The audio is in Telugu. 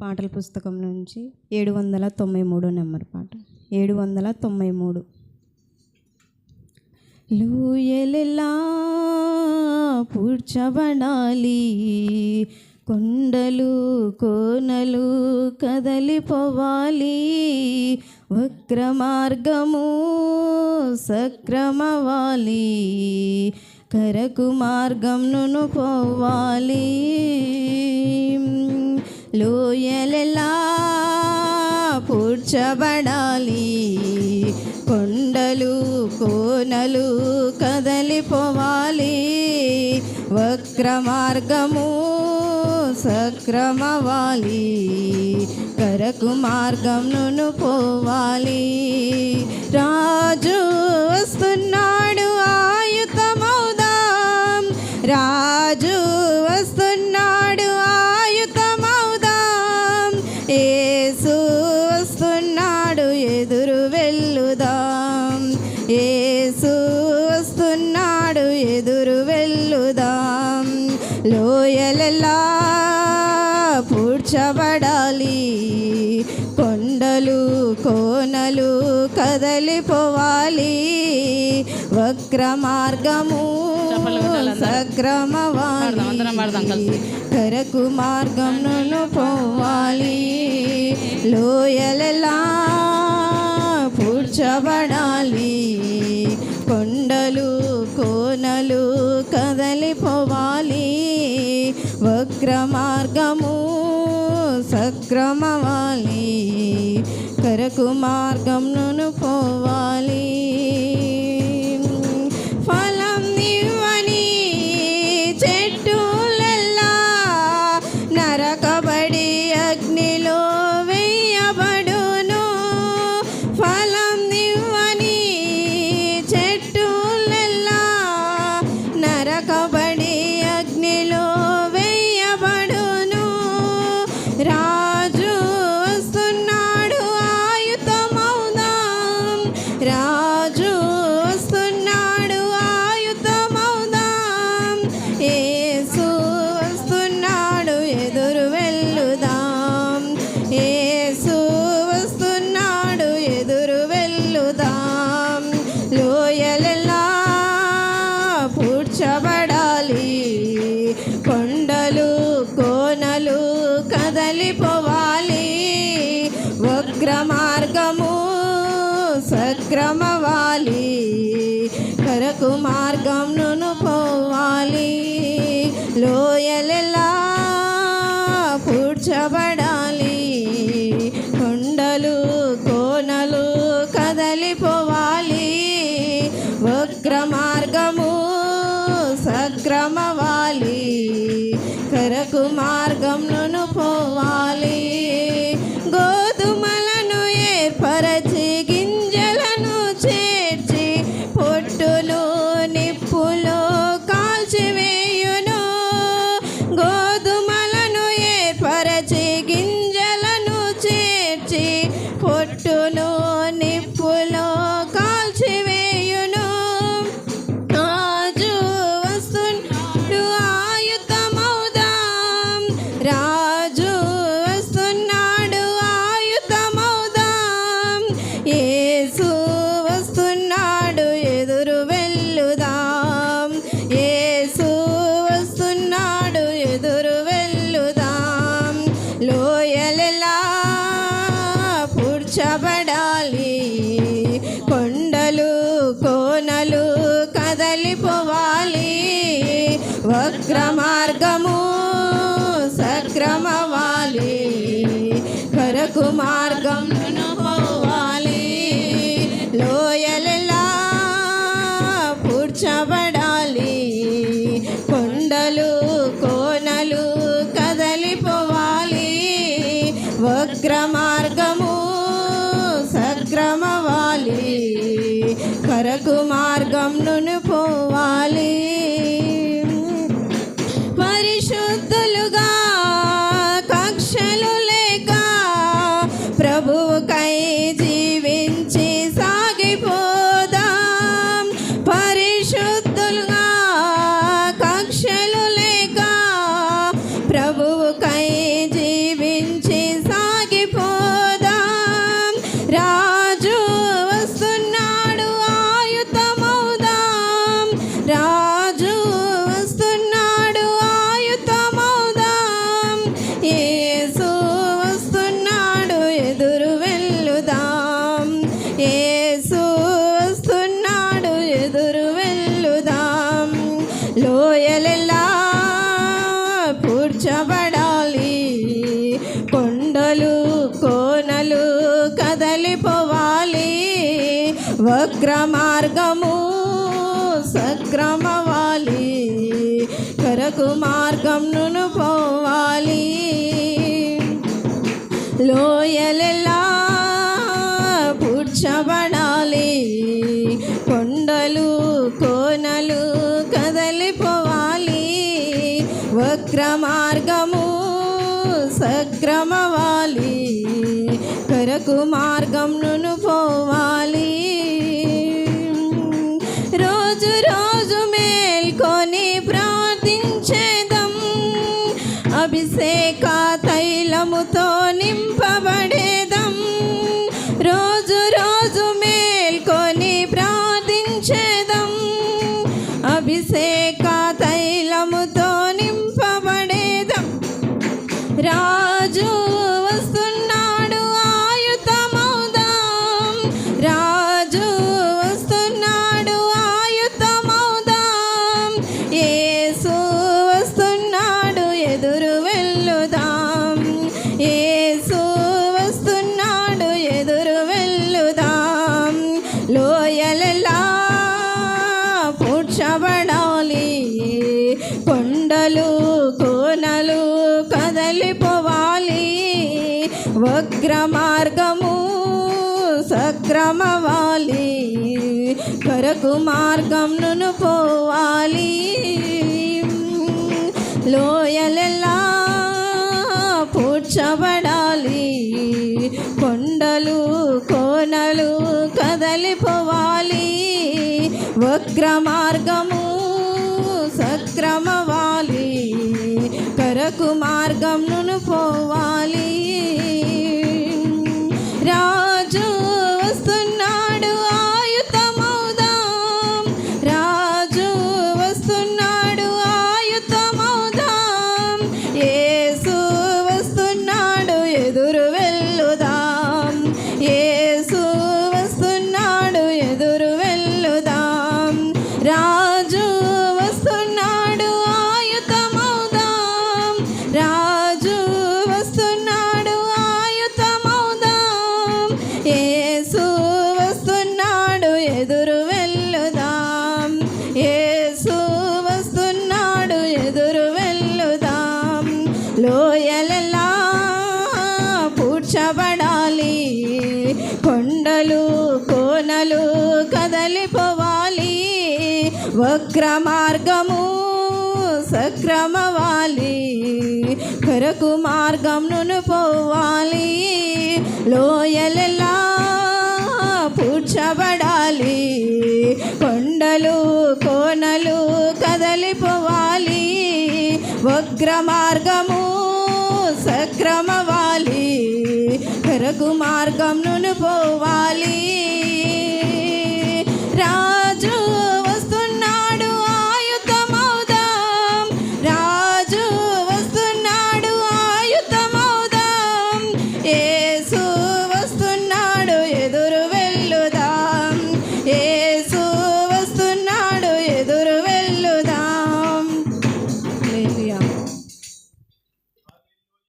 పాటల పుస్తకం నుంచి ఏడు వందల తొంభై మూడు నెంబర్ పాట. ఏడు వందల తొంభై మూడు లూయలెలా పూడ్చబడాలి కొండలు కోనలు కదలిపోవాలి వక్ర మార్గము సక్రమవాలి కరకు మార్గంను పోవాలి. లోయలెలా పూడ్చబడాలి? కొండలు కోనలు కదలిపోవాలి. వక్ర మార్గము సక్రమవాలి. కరకు మార్గంను పోవాలి. రాజు వస్తున్నా లోయలలా పూడ్చబడాలి. కొండలు కోనలు కదలిపోవాలి. వక్ర మార్గము సక్రమవాలి. కరకు మార్గమును పోవాలి. లోయలలా పూడ్చబడాలి. కొండలు కోనలు కదలిపోవాలి. వక్ర మార్గము సక్రమవాలి. కరకు మార్గమును పోవాలి. పోవాలి. కరకు మార్గంను పోవాలి. లోయలెలా పూడ్చబడాలి మార్చబడాలి కొండలు కోనలు కదలిపోవాలి. వక్ర మార్గము సక్రమవాలి. కరకు మార్గం మార్గంను పోవాలి వక్ర మార్గము సక్రమవాలి కరకు మార్గంను పోవాలి. లోయలెలా పూడ్చబడాలి. కొండలు కోనలు కదలిపోవాలి. వక్ర మార్గము సక్రమవాలి కరకు మార్గంను కొండలు కోనలు కదలిపోవాలి. వక్ర మార్గము సక్రమవాలి. కరకు మార్గంను పోవాలి. లోయలెల్లా పూడ్చబడాలి. కొండలు కోనలు కదలిపోవాలి. వక్ర మార్గము మార్గంను పోవాలి. ఎదురు వెళ్ళుదాం. ఏసు వస్తున్నాడు ఎదురు వెళ్ళుదాం. లోయలలా పూడ్చబడాలి. కొండలు కోనలు కదలిపోవాలి. వక్ర మార్గము సక్రమవాలి. కరకు మార్గంను పోవాలి లోయలలా నిలబడాలి కొండలు కోనలు కదలిపోవాలి. వగ్ర మార్గము సక్రమవాలి. కరకు మార్గంను పోవాలి